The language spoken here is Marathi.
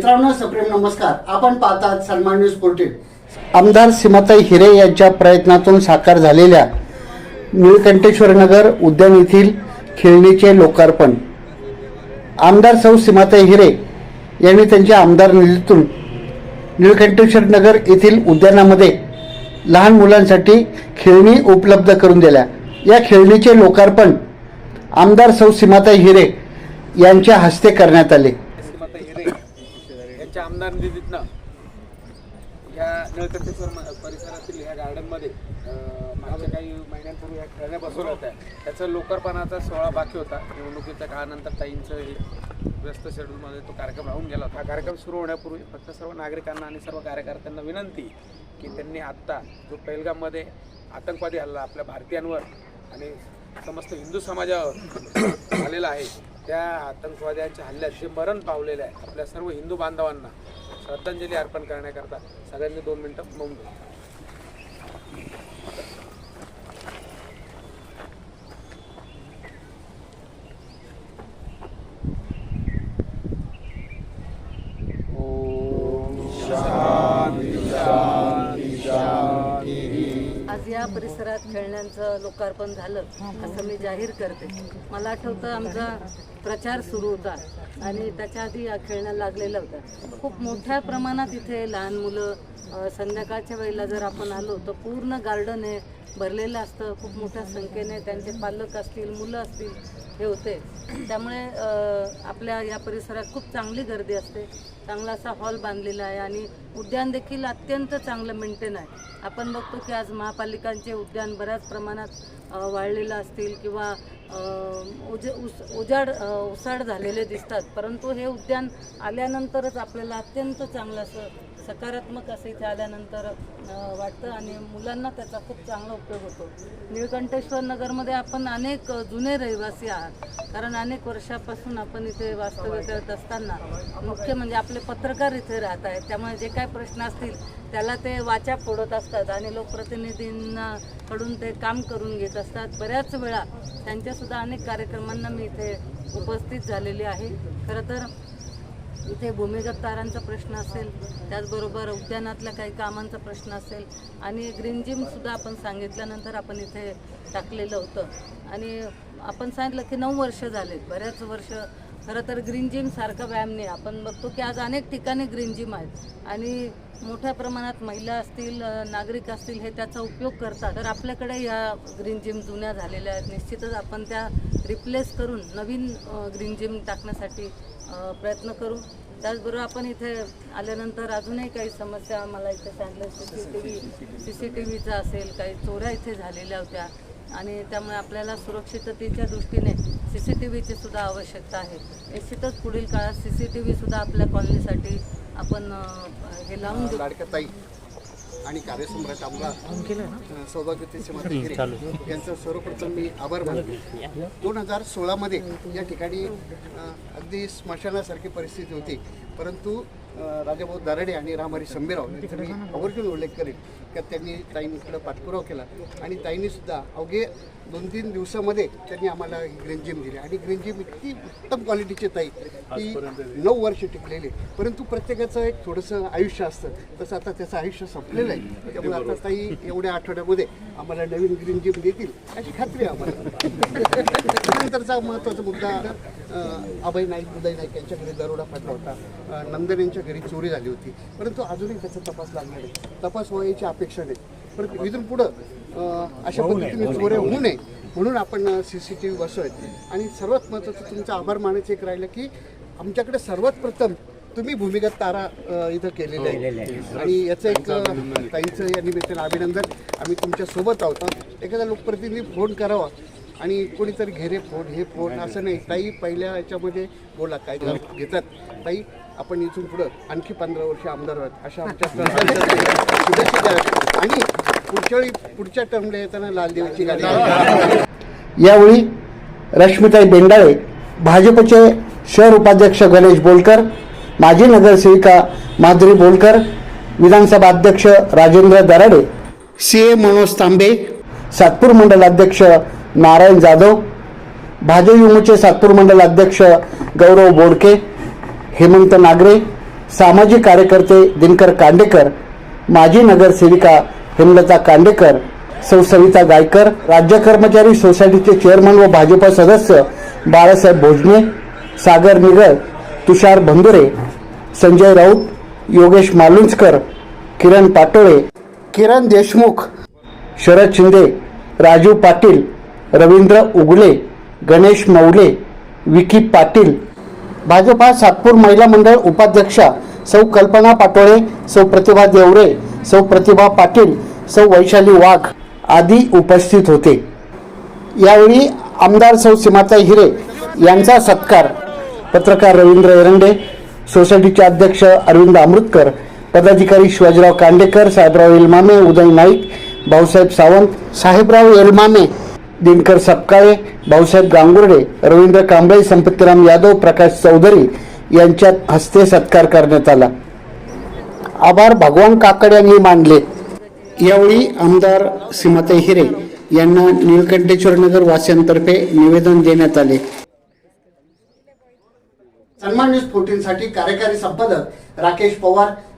मित्रांनो सप्रेम नमस्कार. आपण पाहतात सन्मान न्यूज पोर्टेल. आमदार सीमाताई हिरे यांच्या प्रयत्नातून साकार झालेल्या निळकंठेश्वर नगर उद्यान येथील खेळणीचे लोकार्पण. आमदार सौ सीमाताई हिरे यांनी त्यांच्या आमदार निधीतून निळकंठेश्वर नगर येथील उद्यानामध्ये लहान मुलांसाठी खेळणी उपलब्ध करून दिल्या. या खेळणीचे लोकार्पण आमदार सौ सीमाताई हिरे यांच्या हस्ते करण्यात आले. अनुदान निधीतनं ह्या नळकंठेश्वर परिसरातील ह्या गार्डनमध्ये मागच्या काही महिन्यांपूर्वी ह्या खेळण्या बसवल्या होत्या. त्याचा लोकार्पणाचा सोहळा बाकी होता. निवडणुकीच्या काळानंतर ताईंचं हे व्यस्त शेड्यूलमध्ये तो कार्यक्रम राहून गेला होता. हा कार्यक्रम सुरू होण्यापूर्वी फक्त सर्व नागरिकांना आणि सर्व कार्यकर्त्यांना विनंती की त्यांनी आत्ता जो पहिलगाममध्ये आतंकवादी हल्ला आपल्या भारतीयांवर आणि समस्त हिंदू समाजावर झालेला आहे त्या आतंकवाद्यांच्या हल्ल्यात जे मरण पावलेले आहे आपल्या सर्व हिंदू बांधवांना श्रद्धांजली अर्पण करण्याकरता सगळ्यांनी दोन मिनटं मौन घ्या. आज या परिसरात खेळण्यांचं लोकार्पण झालं असं मी जाहीर करते. मला आठवतं आमचा प्रचार सुरू होता आणि त्याच्या आधी खेळण्या लागलेला होता खूप मोठ्या प्रमाणात इथे लहान मुलं संध्याकाळच्या वेळेला जर आपण आलो तर पूर्ण गार्डन आहे भरलेलं असतं. खूप मोठ्या संख्येने त्यांचे पालक असतील मुलं असतील हे होते. त्यामुळे आपल्या या परिसरात खूप चांगली गर्दी असते. चांगला असा हॉल बांधलेला आहे आणि उद्यान देखील अत्यंत चांगलं मेंटेन आहे. आपण बघतो की आज महापालिकांचे उद्यान बऱ्याच प्रमाणात वाळलेलं असतील किंवा उज उस उजाड अ, उसाड झालेले दिसतात. परंतु हे उद्यान आल्यानंतरच आपल्याला अत्यंत चांगलं असं सकारात्मक असं इथे आल्यानंतर वाटतं आणि मुलांना त्याचा खूप चांगला उपयोग होतो. निळकंठेश्वर नगरमध्ये आपण अनेक जुने रहिवासी आहात. कारण अनेक वर्षापासून आपण इथे वास्तव्य करत असताना मुख्य म्हणजे आपले पत्रकार इथे राहत आहेत. त्यामुळे जे काय प्रश्न असतील त्याला ते वाचा फोडत असतात आणि लोकप्रतिनिधींना कडून ते काम करून घेत असतात. बऱ्याच वेळा त्यांच्यासुद्धा अनेक कार्यक्रमांना मी इथे उपस्थित झालेली आहे. खरं तर इथे भूमिगत तारांचा प्रश्न असेल त्याचबरोबर उद्यानातल्या काही कामांचा प्रश्न असेल आणि ग्रीन जिमसुद्धा आपण सांगितल्यानंतर आपण इथे टाकलेलं होतं. आणि आपण सांगितलं की नऊ वर्ष झालेत बऱ्याच वर्ष. खरं तर ग्रीन जिमसारखा व्यायाम नाही. आपण बघतो की आज अनेक ठिकाणी ग्रीन जिम आहेत. आणि मोठ्या प्रमाणात महिला असतील नागरिक असतील हे त्याचा उपयोग करतात. तर आपल्याकडे या ग्रीन जिम जुन्या झालेल्या आहेत. निश्चितच आपण त्या रिप्लेस करून नवीन ग्रीन जिम टाकण्यासाठी प्रयत्न करू. त्याचबरोबर आपण इथे आल्यानंतर अजूनही काही समस्या मला इथे सांगल्या C C T V C C T व्हीचा असेल काही चोऱ्या इथे झालेल्या होत्या. आणि त्यामुळे आपल्याला सुरक्षिततेच्या दृष्टीने सी सी टी व्हीची सुद्धा आवश्यकता आहे. निश्चितच पुढील काळात सी सी टी व्हीसुद्धा आपल्या कॉलनीसाठी आपण हे लावून देऊ आणि कार्यसम्राट आमदार सीमाताई हिरे यांचं सर्वप्रथम मी आभार मानतो. दोन हजार सोळामध्ये या ठिकाणी अगदी स्मशानासारखी परिस्थिती होती. परंतु राजाभाऊ दराडे आणि रामहरी संभेराव यांचा मी आवर्जून उल्लेख करेन की त्यांनी ताईंकडे पाठपुरावा केला. आणि ताईंनी सुद्धा अवघे दोन तीन दिवसामध्ये त्यांनी आम्हाला ग्रीन जिम दिली. आणि ग्रीन जिम इतकी उत्तम क्वालिटीची ताई की नऊ वर्ष टिकलेली परंतु प्रत्येकाचं एक थोडंसं आयुष्य असतं. तसं आता त्याचं आयुष्य संपलेलं आहे. त्यामुळे आता ताई एवढ्या आठवड्यामध्ये आम्हाला नवीन ग्रीन जिम देतील अशी खात्री आहे आम्हाला. त्यानंतरचा महत्त्वाचा मुद्दा अभय नाईक उदय नाईक यांच्या घरी दरोडा फाटला होता. नंदन यांच्या घरी चोरी झाली होती. परंतु अजूनही त्याचा तपास लागणार आहे तपास व्हायची अपेक्षा नाही. परंतु इथून पुढं अशा पद्धतीने चोऱ्या होऊ नये. म्हणून आपण सी सी टी व्ही बसवत आणि सर्वात महत्त्वाचं तुमचा आभार मानायचं एक राहिलं की आमच्याकडे सर्वात प्रथम तुम्ही भूमिगत तारा इथं केलेले आहे. आणि याचं एक ताईंचं या निमित्तानं अभिनंदन. आम्ही तुमच्यासोबत आहोत एखादा लोकप्रतिनिधी फोन करावा. आणि कोणीतरी घेरे फोन हे फोन असं नाही ताई पहिल्या याच्यामध्ये बोला काय घेतात ताई आपण इथून पुढं आणखी पंधरा वर्ष आमदार आहोत अशा आमच्या. आणि पुढच्या वेळी पुढच्या टर्मला येताना लालदेवीची गाडी यावेळी रश्मिताई बेंडाळे भाजपचे शहर उपाध्यक्ष गणेश बोलकर माजी नगरसेविका माधुरी बोलकर विधानसभा अध्यक्ष राजेंद्र दराडे सी ए मनोज तांबे सातपूर मंडल अध्यक्ष नारायण जाधव भाजयुमोचे सातपूर मंडल अध्यक्ष गौरव बोडके हेमंत नागरे सामाजिक कार्यकर्ते दिनकर कांडेकर माजी नगरसेविका हेमलता कांडेकर सौ सविता गायकर राज्य कर्मचारी सोसायटीचे चेअरमन व भाजप सदस्य बाळासाहेब भोजने सागर निगळ तुषार भंदुरे संजय राऊत योगेश मालुंजकर किरण पाटोळे किरण देशमुख शरद शिंदे राजू पाटील रवींद्र उगले गणेश मौले विकी पाटील. भाजपा सातपूर महिला मंडळ उपाध्यक्षा सौ कल्पना पाटोळे सौ प्रतिभा देवरे सौ प्रतिभा पाटील सौ वैशाली वाघ आदी उपस्थित होते. यावेळी आमदार सौ सीमाताई हिरे यांचा सत्कार. पत्रकार रवींद्र एरंडे सोसायटीचे अध्यक्ष अरविंद अमृतकर पदाधिकारी शिवाजीराव कांडेकर साहेबराव एलमामे उदय नाईक भाऊसाहेब सावंत साहेबराव एलमामे दिनकर सपकाळे भाऊसाहेब गांगुर्डे रवींद्र कांबळे संपत्तीराम यादव प्रकाश चौधरी यांच्यात हस्ते सत्कार करण्यात आला. आभार भगवान काकड यांनी मानले. यावेळी आमदार सीमाताई हिरे यांना निळकंठेश्वर नगर वासियांतर्फे निवेदन देण्यात आले. सन्मान न्यूज फोर्टीन साठी कार्यकारी संपादक राकेश पवार